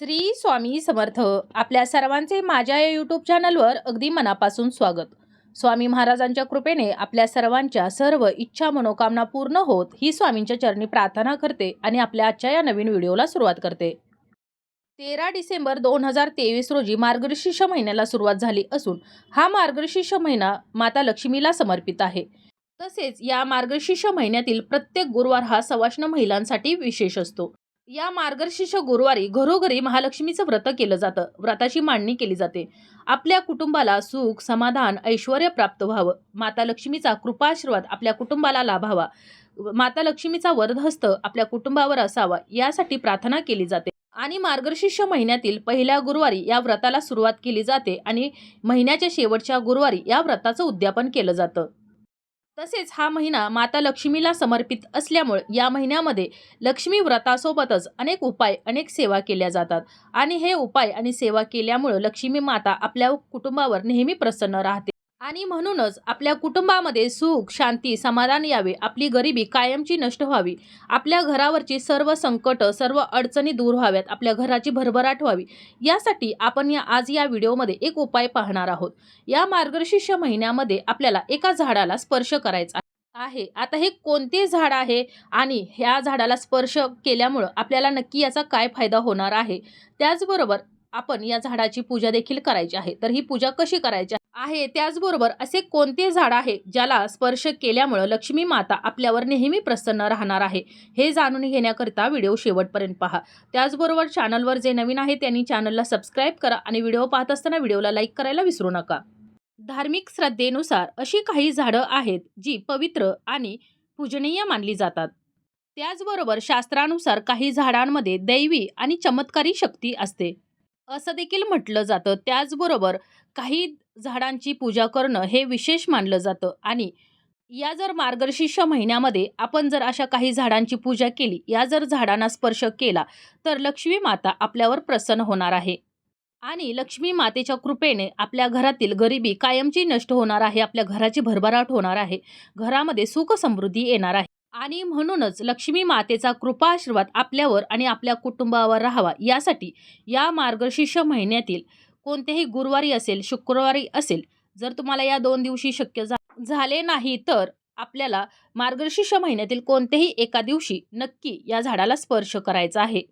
श्री स्वामी समर्थ. आपल्या सर्वांचे माझ्या या यूट्यूब चॅनलवर अगदी मनापासून स्वागत. स्वामी महाराजांच्या कृपेने आपल्या सर्वांच्या सर्व इच्छा मनोकामना पूर्ण होत ही स्वामींच्या चरणी प्रार्थना करते आणि आपल्या आजच्या या नवीन व्हिडिओला सुरुवात करते. तेरा डिसेंबर दोन हजार तेवीस रोजी मार्गशीर्ष महिन्याला सुरुवात झाली असून हा मार्गशीर्ष महिना माता लक्ष्मीला समर्पित आहे. तसेच या मार्गशीर्ष महिन्यातील प्रत्येक गुरुवार हा सवाष्ण महिलांसाठी विशेष असतो. या मार्गशीर्ष गुरुवारी घरोघरी महालक्ष्मीचं व्रत केलं जातं. व्रताची मांडणी केली जाते. आपल्या कुटुंबाला सुख समाधान ऐश्वर प्राप्त व्हावं. माता लक्ष्मीचा कृपाशीर्वाद आपल्या कुटुंबाला लाभावा. माता लक्ष्मीचा वरदहस्त आपल्या कुटुंबावर असावा यासाठी प्रार्थना केली जाते. आणि मार्गशीर्ष महिन्यातील पहिल्या गुरुवारी या व्रताला सुरुवात केली जाते आणि महिन्याच्या शेवटच्या गुरुवारी या व्रताचं उद्यापन केलं जातं. तसेच हा महिना माता लक्ष्मीला समर्पित असल्यामुळे या महिन्यामध्ये लक्ष्मी व्रतासोबतच अनेक उपाय अनेक सेवा केल्या जातात. आणि हे उपाय आणि सेवा केल्यामुळं लक्ष्मी माता आपल्या कुटुंबावर नेहमी प्रसन्न राहते. आणि म्हणूनच आपल्या कुटुंबामध्ये सुख शांती समाधान यावे. आपली गरिबी कायमची नष्ट व्हावी. आपल्या घरावरची सर्व संकट सर्व अडचणी दूर व्हाव्यात. आपल्या घराची भरभराट व्हावी. यासाठी आपण या आज या व्हिडिओमध्ये एक उपाय पाहणार आहोत. या मार्गशीर्ष महिन्यामध्ये आपल्याला एका झाडाला स्पर्श करायचा आहे. आता हे कोणते झाड आहे आणि ह्या झाडाला स्पर्श केल्यामुळं आपल्याला नक्की याचा काय फायदा होणार आहे? त्याचबरोबर आपण या झाडाची पूजा देखील करायची आहे. तर ही पूजा कशी करायची आहे. त्याचबरोबर असे कोणते झाड आहे ज्याला स्पर्श केल्यामुळं लक्ष्मी माता आपल्यावर नेहमी प्रसन्न राहणार आहे? हे जाणून घेण्याकरिता व्हिडिओ शेवटपर्यंत पहा. त्याचबरोबर चॅनलवर जे नवीन आहे त्यांनी चॅनलला सबस्क्राईब करा आणि व्हिडिओ पाहत असताना व्हिडिओला लाईक करायला विसरू नका. धार्मिक श्रद्धेनुसार अशी काही झाडं आहेत जी पवित्र आणि पूजनीय मानली जातात. त्याचबरोबर शास्त्रानुसार काही झाडांमध्ये दैवी आणि चमत्कारी शक्ती असते. असं देखील म्हटलं जातं. त्याचबरोबर काही झाडांची पूजा करणं हे विशेष मानलं जातं. आणि या जर मार्गशीर्ष महिन्यामध्ये आपण जर अशा काही झाडांची पूजा केली या जर झाडांना स्पर्श केला तर लक्ष्मी माता आपल्यावर प्रसन्न होणार आहे. आणि लक्ष्मी मातेच्या कृपेने आपल्या घरातील गरिबी कायमची नष्ट होणार आहे आपल्या घराची भरभराट होणार आहे घरामध्ये सुख समृद्धी येणार आहे. आणि म्हणूनच लक्ष्मी मातेचा कृपाशीर्वाद आपल्यावर आणि आपल्या कुटुंबावर राहावा. यासाठी या मार्गशीर्ष महिन्यातील कोणत्याही गुरुवारी असेल शुक्रवारी असेल जर तुम्हाला या दोन दिवशी शक्य झा झाले नाही तर आपल्याला मार्गशीर्ष महिन्यातील कोणत्याही एका दिवशी नक्की या झाडाला स्पर्श करायचा आहे.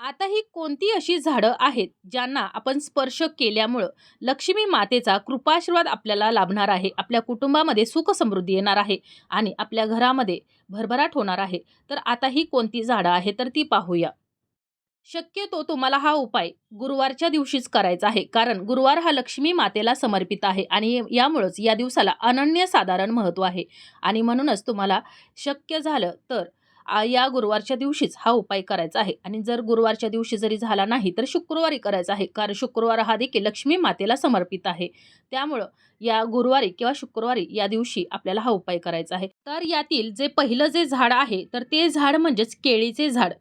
आता ही कोणती अशी झाडं आहेत ज्यांना आपण स्पर्श केल्यामुळं लक्ष्मी मातेचा कृपाशीर्वाद आपल्याला लाभणार आहे आपल्या कुटुंबामध्ये सुख समृद्धी येणार आहे आणि आपल्या घरामध्ये भरभराट होणार आहे? तर आता ही कोणती झाडं आहे तर ती पाहूया. शक्यतो तुम्हाला हा उपाय गुरुवारच्या दिवशीच करायचा आहे कारण गुरुवार हा लक्ष्मी मातेला समर्पित आहे आणि यामुळंच या दिवसाला अनन्यसाधारण महत्त्व आहे आणि म्हणूनच तुम्हाला शक्य झालं तर या गुरुवारच्या दिवशीच हा उपाय करायचा आहे. आणि जर गुरुवारच्या दिवशी जरी झाला नाही तर शुक्रवारी करायचा आहे. कारण शुक्रवार हा देखील लक्ष्मी मातेला समर्पित आहे. त्यामुळं या गुरुवारी किंवा शुक्रवारी या दिवशी आपल्याला हा उपाय करायचा आहे. तर यातील जे पहिलं जे झाड आहे तर ते झाड म्हणजेच केळीचे झाड.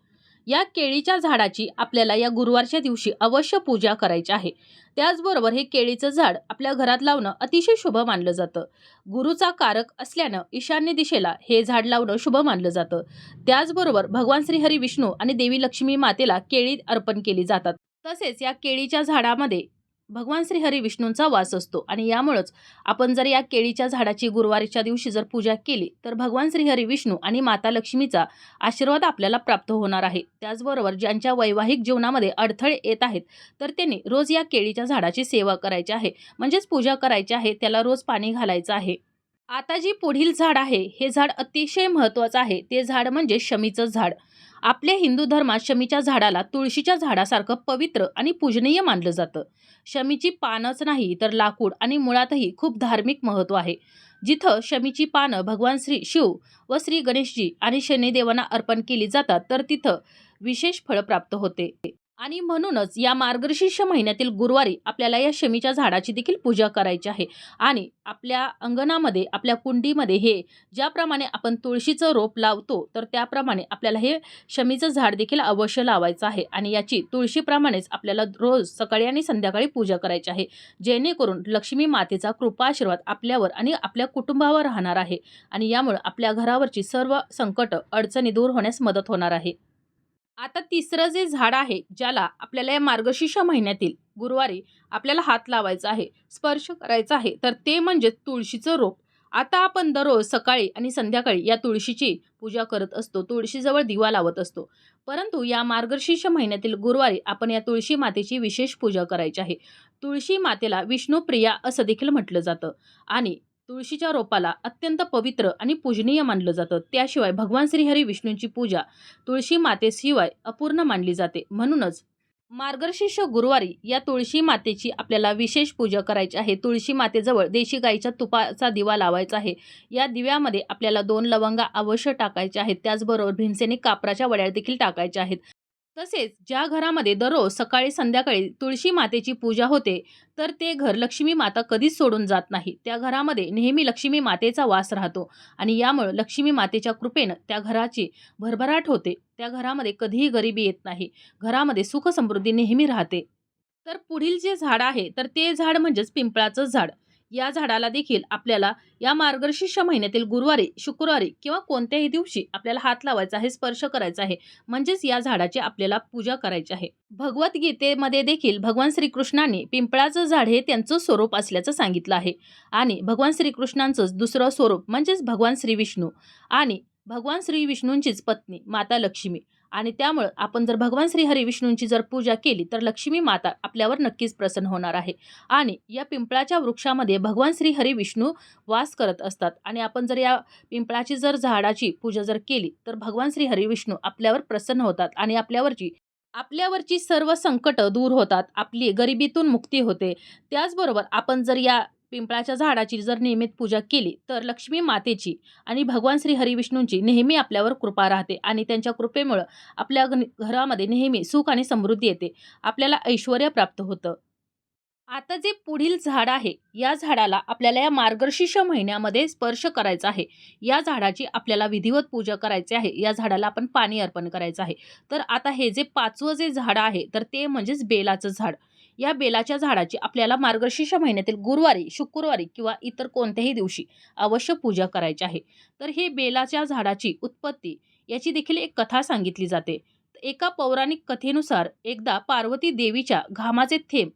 या केळीच्या झाडाची आपल्याला या गुरुवारच्या दिवशी अवश्य पूजा करायची आहे. त्याचबरोबर हे केळीचं झाड आपल्या घरात लावणं अतिशय शुभ मानलं जातं. गुरुचा कारक असल्यानं ईशान्य दिशेला हे झाड लावणं शुभ मानलं जातं. त्याचबरोबर भगवान श्रीहरी विष्णू आणि देवी लक्ष्मी मातेला केळी अर्पण केली जातात. तसेच या केळीच्या झाडामध्ये भगवान श्री हरी विष्णूंचा वास असतो. आणि यामुळंच आपण जर या केळीच्या झाडाची गुरुवारीच्या दिवशी जर पूजा केली तर भगवान श्री हरी विष्णू आणि माता लक्ष्मीचा आशीर्वाद आपल्याला प्राप्त होणार आहे. त्याचबरोबर ज्यांच्या वैवाहिक जीवनामध्ये अडथळे येत आहेत तर त्यांनी रोज या केळीच्या झाडाची सेवा करायची आहे. म्हणजेच पूजा करायची आहे त्याला रोज पाणी घालायचं आहे. आता जी पुढील झाड आहे हे झाड अतिशय महत्त्वाचं आहे. ते झाड म्हणजे शमीचं झाड. आपल्या हिंदू धर्मात शमीच्या झाडाला तुळशीच्या झाडासारखं पवित्र आणि पूजनीय मानलं जातं. शमीची पानच नाही तर लाकूड आणि मुळातही खूप धार्मिक महत्त्व आहे. जिथं शमीची पानं भगवान श्री शिव व श्री गणेशजी आणि शनिदेवांना अर्पण केली जातात तर तिथं विशेष फळ प्राप्त होते. आणि म्हणूनच या मार्गशीर्ष महिन्यातील गुरुवारी आपल्याला या शमीच्या झाडाची देखील पूजा करायची आहे. आणि आपल्या अंगणामध्ये आपल्या कुंडीमध्ये हे ज्याप्रमाणे आपण तुळशीचं रोप लावतो तर त्याप्रमाणे आपल्याला हे शमीचं झाड देखील अवश्य लावायचं आहे. आणि याची तुळशीप्रमाणेच आपल्याला रोज सकाळी आणि संध्याकाळी पूजा करायची आहे. जेणेकरून लक्ष्मी मातेचा कृपा आशीर्वाद आपल्यावर आणि आपल्या कुटुंबावर राहणार आहे. आणि यामुळे आपल्या घरावरची सर्व संकट अडचणी दूर होण्यास मदत होणार आहे. आता तिसरं जे झाड आहे ज्याला आपल्याला या मार्गशीर्ष महिन्यातील गुरुवारी आपल्याला हात लावायचा आहे स्पर्श करायचा आहे तर ते म्हणजे तुळशीचं रोप. आता आपण दररोज सकाळी आणि संध्याकाळी या तुळशीची पूजा करत असतो तुळशीजवळ दिवा लावत असतो. परंतु या मार्गशीर्ष महिन्यातील गुरुवारी आपण या तुळशी मातेची विशेष पूजा करायची आहे. तुळशी मातेला विष्णुप्रिया असं देखील म्हटलं जातं. आणि तुळशीच्या रोपाला अत्यंत पवित्र आणि पूजनीय मानलं जातं. त्याशिवाय भगवान श्रीहरी विष्णूंची पूजा तुळशी मातेशिवाय अपूर्ण मानली जाते. म्हणूनच मार्गशीर्ष गुरुवारी या तुळशी मातेची आपल्याला विशेष पूजा करायची आहे. तुळशी मातेजवळ देशी गाईच्या तुपाचा दिवा लावायचा आहे. या दिव्यामध्ये आपल्याला दोन लवंगा अवश्य टाकायच्या आहेत. त्याचबरोबर भिंसेने कापराच्या वड्या देखील टाकायच्या आहेत. तसेच ज्या घरामध्ये दररोज सकाळी संध्याकाळी तुळशी मातेची पूजा होते तर ते घर लक्ष्मी माता कधीच सोडून जात नाही. त्या घरामध्ये नेहमी लक्ष्मी मातेचा वास राहतो आणि यामुळं लक्ष्मी मातेच्या कृपेनं त्या घराची भरभराट होते. त्या घरामध्ये कधीही गरिबी येत नाही. घरामध्ये सुखसमृद्धी नेहमी राहते. तर पुढील जे झाड आहे तर ते झाड म्हणजेच पिंपळाचं झाड. या झाडाला देखील आपल्याला या मार्गशीर्ष महिन्यातील गुरुवारी शुक्रवारी किंवा कोणत्याही दिवशी आपल्याला हात लावायचा आहे स्पर्श करायचा आहे म्हणजेच या झाडाची आपल्याला पूजा करायची आहे. भगवद्गीतेमध्ये देखील भगवान श्रीकृष्णाने पिंपळाचं झाड हे त्यांचं स्वरूप असल्याचं सांगितलं आहे. आणि भगवान श्रीकृष्णांचंच दुसरं स्वरूप म्हणजेच भगवान श्री विष्णू आणि भगवान श्री विष्णूंचीच पत्नी माता लक्ष्मी. आणि त्यामुळं आपण जर भगवान श्री हरी विष्णूंची जर पूजा केली तर लक्ष्मी माता आपल्यावर नक्कीच प्रसन्न होणार आहे. आणि या पिंपळाच्या वृक्षामध्ये भगवान श्री हरी विष्णू वास करत असतात. आणि आपण जर या पिंपळाची जर झाडाची पूजा जर केली तर भगवान श्री हरी विष्णू आपल्यावर प्रसन्न होतात. आणि आपल्यावरची आपल्यावरची सर्व संकट दूर होतात. आपली गरिबीतून मुक्ती होते. त्याचबरोबर आपण जर या पिंपळाच्या झाडाची जर नियमित पूजा केली तर लक्ष्मी मातेची आणि भगवान श्री हरिविष्णूंची नेहमी आपल्यावर कृपा राहते आणि त्यांच्या कृपेमुळं आपल्या घरामध्ये नेहमी सुख आणि समृद्धी येते. आपल्याला ऐश्वर प्राप्त होतं. आता जे पुढील झाड आहे या झाडाला आपल्याला या मार्गशीर्ष महिन्यामध्ये स्पर्श करायचा आहे. या झाडाची आपल्याला विधिवत पूजा करायची आहे. या झाडाला आपण पाणी अर्पण करायचं आहे. तर आता हे जे पाचवं जे झाड आहे तर ते म्हणजेच बेलाचं झाड. या बेलाच्या झाडाची आपल्याला मार्गशीर्ष महिन्यातील गुरुवारी शुक्रवारी किंवा इतर कोणत्याही दिवशी अवश्य पूजा करायची आहे. तर हे बेलाच्या झाडाची उत्पत्ती याची देखील एक कथा सांगितली जाते. एका पौराणिक कथेनुसार एकदा पार्वती देवीच्या घामाचे थेंब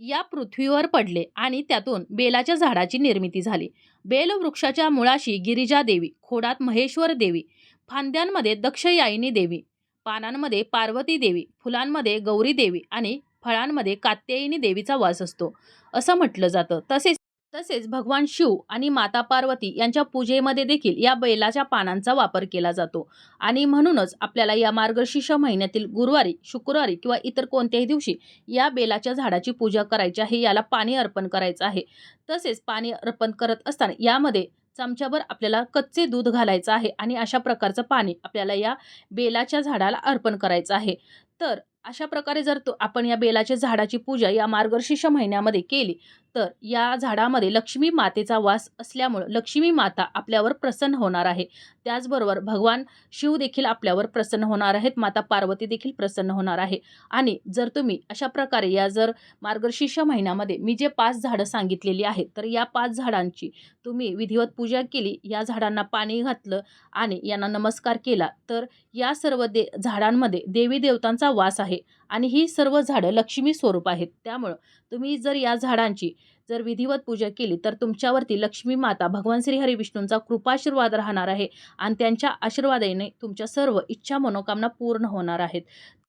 या पृथ्वीवर पडले आणि त्यातून बेलाच्या झाडाची निर्मिती झाली. बेल वृक्षाच्या मुळाशी गिरिजा देवी खोडात महेश्वर देवी फांद्यांमध्ये दक्षयायिनी देवी पानांमध्ये पार्वती देवी फुलांमध्ये गौरी देवी आणि फळांमध्ये कात्यायनी देवीचा वास असतो. असं म्हटलं जातं. तसेच तसेच भगवान शिव आणि माता पार्वती यांच्या पूजेमध्ये देखील या बैलाच्या पानांचा वापर केला जातो. आणि म्हणूनच आपल्याला या मार्गशीर्ष महिन्यातील गुरुवारी शुक्रवारी किंवा इतर कोणत्याही दिवशी या बेलाच्या झाडाची पूजा करायची आहे याला पाणी अर्पण करायचं आहे. तसेच पाणी अर्पण करत असताना यामध्ये चमच्याभर आपल्याला कच्चे दूध घालायचं आहे आणि अशा प्रकारचं पाणी आपल्याला या बेलाच्या झाडाला अर्पण करायचं आहे. तर अशा प्रकारे जर तो आपण या बेलाच्या झाडाची पूजा या मार्गशीर्ष महिन्यामध्ये केली तर या झाडामध्ये लक्ष्मी मातेचा वास असल्यामुळं लक्ष्मी माता आपल्यावर प्रसन्न होणार आहे. त्याचबरोबर भगवान शिव देखील आपल्यावर प्रसन्न होणार आहेत. माता पार्वती देखील प्रसन्न होणार आहे. आणि जर तुम्ही अशा प्रकारे या जर मार्गशीर्ष महिन्यामध्ये मी जे पाच झाडं सांगितलेली आहेत तर या पाच झाडांची तुम्ही विधिवत पूजा केली या झाडांना पाणी घातलं आणि यांना नमस्कार केला तर या सर्व दे झाडांमध्ये देवी देवतांचा वास आहे. आणि ही सर्व झाडं लक्ष्मी स्वरूप आहेत. त्यामुळं तुम्ही जर या झाडांची जर विधिवत पूजा केली तर तुमच्यावरती लक्ष्मी माता भगवान श्री हरी विष्णूंचा कृपाशीर्वाद राहणार आहे आणि त्यांच्या आशीर्वादाने तुमच्या सर्व इच्छा मनोकामना पूर्ण होणार आहेत.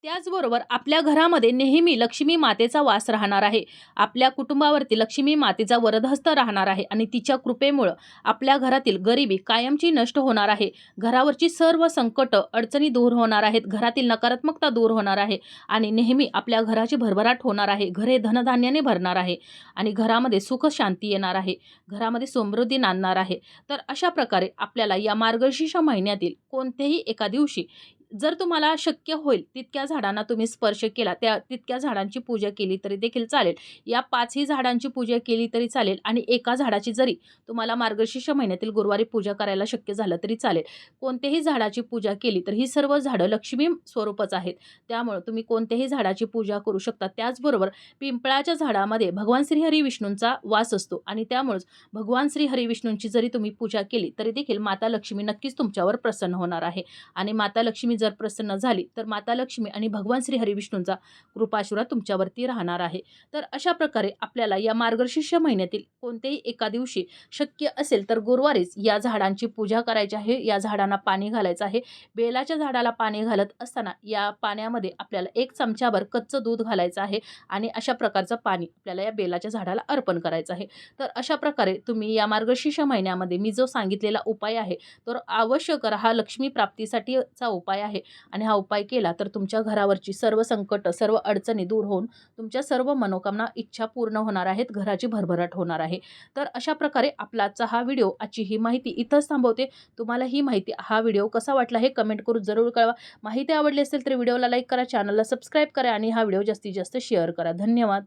त्याचबरोबर आपल्या घरामध्ये नेहमी लक्ष्मी मातेचा वास राहणार आहे. आपल्या कुटुंबावरती लक्ष्मी मातेचा वरदहस्त राहणार आहे आणि तिच्या कृपेमुळं आपल्या घरातील गरिबी कायमची नष्ट होणार आहे. घरावरची सर्व संकट अडचणी दूर होणार आहेत. घरातील नकारात्मकता दूर होणार आहे आणि नेहमी आपल्या घराची भरभराट होणार आहे. घरे धनधान्याने भरणार आहे आणि घरामध्ये सुख शांती येणार आहे. घरामध्ये समृद्धी नांदणार आहे. तर अशा प्रकारे आपल्याला या मार्गशीर्ष महिन्यातील कोणत्याही एका दिवशी जर तुम्हाला शक्य होईल तितक्या झाडांना तुम्ही स्पर्श केला त्या तितक्या झाडांची पूजा केली तरी देखील चालेल. या पाचही झाडांची पूजा केली तरी चालेल आणि एका झाडाची जरी तुम्हाला मार्गशीर्ष महिन्यातील गुरुवारी पूजा करायला शक्य झालं तरी चालेल. कोणत्याही झाडाची पूजा केली तर ही सर्व झाडं लक्ष्मी स्वरूपच आहेत. त्यामुळं तुम्ही कोणत्याही झाडाची पूजा करू शकता. त्याचबरोबर पिंपळाच्या झाडामध्ये भगवान श्रीहरी विष्णूंचा वास असतो आणि त्यामुळेच भगवान श्रीहरी विष्णूंची जरी तुम्ही पूजा केली तरी देखील माता लक्ष्मी नक्कीच तुमच्यावर प्रसन्न होणार आहे. आणि माता लक्ष्मी जर प्रसन्न झाली तर माता लक्ष्मी आणि भगवान श्री हरिविष्णूंचा कृपाशीर्वाद तुमच्यावरती राहणार आहे. तर अशा प्रकारे आपल्याला या मार्गशीर्ष महिन्यातील कोणत्याही एका दिवशी शक्य असेल तर गुरुवारीच या झाडांची पूजा करायची आहे या झाडांना पाणी घालायचं आहे. बेलाच्या झाडाला पाणी घालत असताना या पाण्यामध्ये आपल्याला एक चमच्यावर कच्चं दूध घालायचं आहे आणि अशा प्रकारचं पाणी आपल्याला या बेलाच्या झाडाला अर्पण करायचं आहे. तर अशा प्रकारे तुम्ही या मार्गशीर्ष महिन्यामध्ये मी जो सांगितलेला उपाय आहे तर अवश्य करा. हा लक्ष्मी प्राप्तीसाठीचा उपाय आहे. आणि हा उपाय केला तर तुमच्या घरावरची सर्व संकट सर्व अडचणी दूर होऊन तुमच्या सर्व मनोकामना इच्छा पूर्ण होणार आहेत. घराची भरभराट होणार आहे. तर अशा प्रकारे आपला आजचा हा व्हिडिओ आजची ही माहिती इथंच थांबवते. तुम्हाला ही माहिती हा व्हिडिओ कसा वाटला हे कमेंट करून जरूर कळवा. माहिती आवडली असेल तर व्हिडिओला लाईक करा चॅनलला सबस्क्राईब करा आणि हा व्हिडिओ जास्तीत जास्त शेअर करा. धन्यवाद.